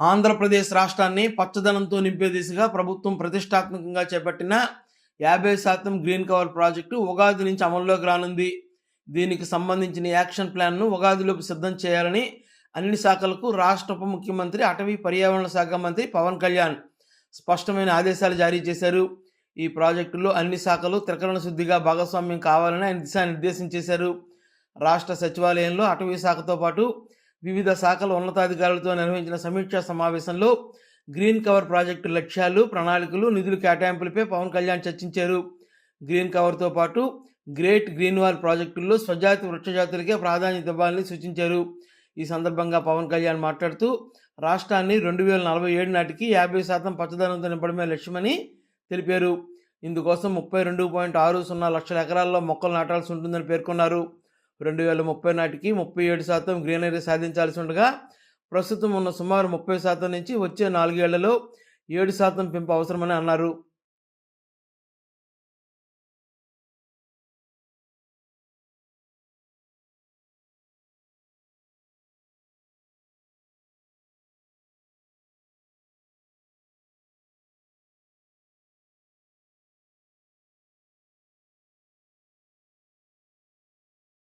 ఆంధ్రప్రదేశ్ రాష్ట్రాన్ని పచ్చదనంతో నింపే దిశగా ప్రభుత్వం ప్రతిష్టాత్మకంగా చేపట్టిన యాభై శాతం గ్రీన్ కవర్ ప్రాజెక్టు ఉగాది నుంచి అమల్లోకి రానుంది. దీనికి సంబంధించిన యాక్షన్ ప్లాన్ను ఉగాదిలోపు సిద్ధం చేయాలని అన్ని శాఖలకు రాష్ట్ర ఉప ముఖ్యమంత్రి అటవీ పర్యావరణ శాఖ మంత్రి పవన్ కళ్యాణ్ స్పష్టమైన ఆదేశాలు జారీ చేశారు. ఈ ప్రాజెక్టులో అన్ని శాఖలు త్రికరణ శుద్ధిగా భాగస్వామ్యం కావాలని ఆయన దిశానిర్దేశం చేశారు. రాష్ట్ర సచివాలయంలో అటవీ శాఖతో పాటు వివిధ శాఖల ఉన్నతాధికారులతో నిర్వహించిన సమీక్షా సమావేశంలో గ్రీన్ కవర్ ప్రాజెక్టు లక్ష్యాలు ప్రణాళికలు నిధుల కేటాయింపులపై పవన్ కళ్యాణ్ చర్చించారు. గ్రీన్ కవర్తో పాటు గ్రేట్ గ్రీన్ వాల్ ప్రాజెక్టుల్లో స్వజాతి వృక్షజాతులకే ప్రాధాన్యత ఇవ్వాలని సూచించారు. ఈ సందర్భంగా పవన్ కళ్యాణ్ మాట్లాడుతూ రాష్ట్రాన్ని రెండు వేల నలభై ఏడు నాటికి యాభై శాతం పచ్చదనంతో నింపడమే లక్ష్యమని తెలిపారు. ఇందుకోసం ముప్పై రెండు పాయింట్ ఆరు సున్నా లక్షల ఎకరాల్లో మొక్కలు నాటాల్సి ఉంటుందని పేర్కొన్నారు. రెండు వేల ముప్పై నాటికి ముప్పై ఏడు శాతం గ్రీనరీ సాధించాల్సి ఉండగా ప్రస్తుతం ఉన్న సుమారు ముప్పై శాతం నుంచి వచ్చే నాలుగేళ్ళలో ఏడు శాతం పెంపు అవసరమని అన్నారు.